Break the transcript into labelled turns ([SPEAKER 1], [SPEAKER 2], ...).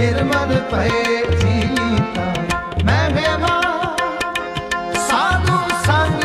[SPEAKER 1] ਨਿਰਮਲ ਭਏ ਮੈਂ ਹੈਵਾ ਸਾਧੂ ਸੰਗ